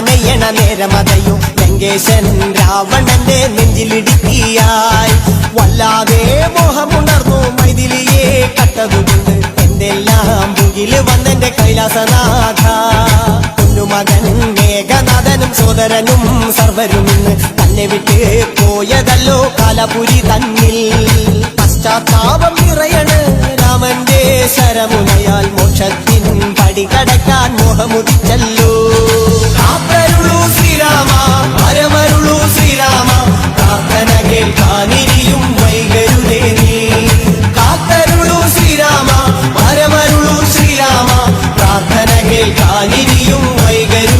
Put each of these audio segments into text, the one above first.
രാമനയ്യണ നേരമതയോ ലങ്കേശൻ രാവണന്റെ നെഞ്ചിലിടുക്കിയായി. വല്ലാതെ മോഹമുണർന്നു മൈഥിലിയെ കട്ടതുകൊണ്ട് എന്തെല്ലാം മുകിൽ വന്നെന്റെ കൈലാസനാഥ. കുഞ്ഞുമകൻ മേഘനാഥനും സോദരനും സർവരും തന്നെ വിട്ട് പോയതല്ലോ കാലപുരി തന്നിൽ. പശ്ചാത്താപം നിറയണ് രാമന്റെ ശരമുനയാൽ മോക്ഷത്തിൻ പടി കടക്കാൻ മോഹമുദിച്ചല്ലോ. പ്രാർത്ഥന കേൾക്കാനിരിയും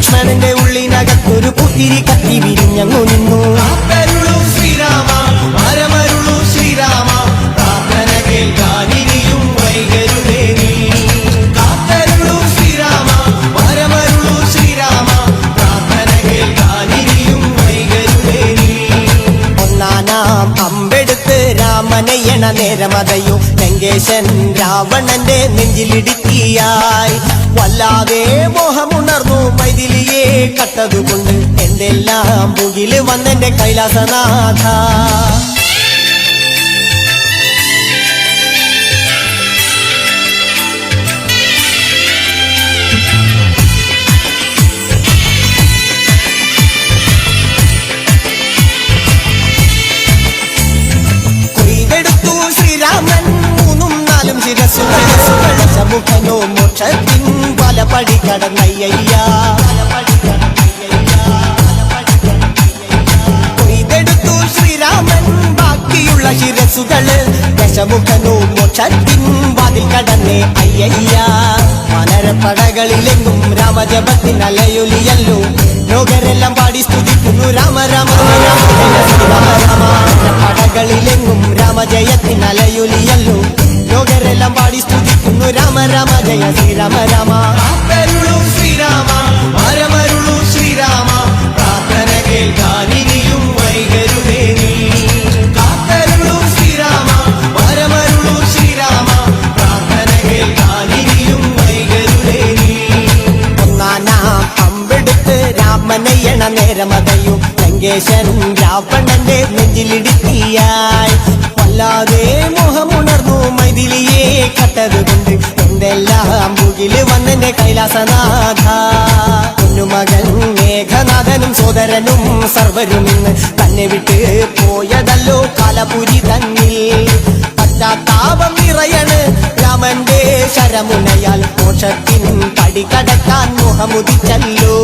ലക്ഷ്മണന്റെ ഉള്ളിനകത്തൊരു പുത്തിരി കത്തി വിരിഞ്ഞങ്ങു നിന്നു. ശ്രീരാമ പ്രാർത്ഥന കേൾക്കാനിരിയും വൈകരുതേ നീ. നേരമതയോ ലങ്കേശൻ രാവണന്റെ നെഞ്ചിലിടുക്കിയായി. വല്ലാതെ മോഹമുണർന്നു മൈഥിലിയെ കട്ടതുകൊണ്ട് എന്തെല്ലാം പുകിൽ വന്നെന്റെ കൈലാസനാഥ. ശ്രീരാമൻ മൂന്നും നാലും സമുഖനോ മോക്ഷത്തിൻ പല പടി കടന്നയ്യ കൊയ്തെടുത്തു ശ്രീരാമൻ ബാക്കിയുള്ള ശിരസുകൾ ദശമുഖനോ മോക്ഷത്തിൻ വാതിൽ കടന്നേ അയ്യയ്യ. മനരപ്പടകളിലെങ്ങും രാമജപത്തിൻ അലയൊലിയല്ലോ ലോകരെല്ലാം പാടി സ്തുതിക്കുന്നു രാമ രാമ രാമ പടകളിലെങ്ങും രാമജയത്തിൻ അലയൊലിയല്ലോ ലോകരെല്ലാം രാമ ജയ ശ്രീരാമ രാമ കാത്തരുളൂ ശ്രീരാമ മരമരുളും ശ്രീരാമ പ്രാർത്ഥന കേൾക്കാനിരിയും വൈകരുതേ നീ. കാത്തരുളും ശ്രീരാമ മരമരുളും ശ്രീരാമ പ്രാർത്ഥന കേൾക്കാനിരിയും വൈകരുതേ നീ. ഒന്നാനാം പമ്പെടുത്ത് രാമനയ്യണ നേരമതയും ലങ്കേശനും രാവണന്റെ നെഞ്ചിലിടുത്തിയായി. വല്ലാതെ മോഹമുണർന്നു മൈഥിലിയെ കട്ടതുകൊണ്ട് എന്തെല്ലാം മുകിൽ വന്നെന്റെ കൈലാസനാഥ. കുഞ്ഞുമകൻ മേഘനാഥനും സോദരനും സർവരും ഇന്ന് തന്നെ വിട്ട് പോയതല്ലോ കാലപുരി തന്നിൽ പശ്ചാത്താപം നിറയണ് രാമന്റെ ശരമുനയാൽ മോക്ഷത്തിൻ പടി കടക്കാൻ മുഹമുദിച്ചല്ലോ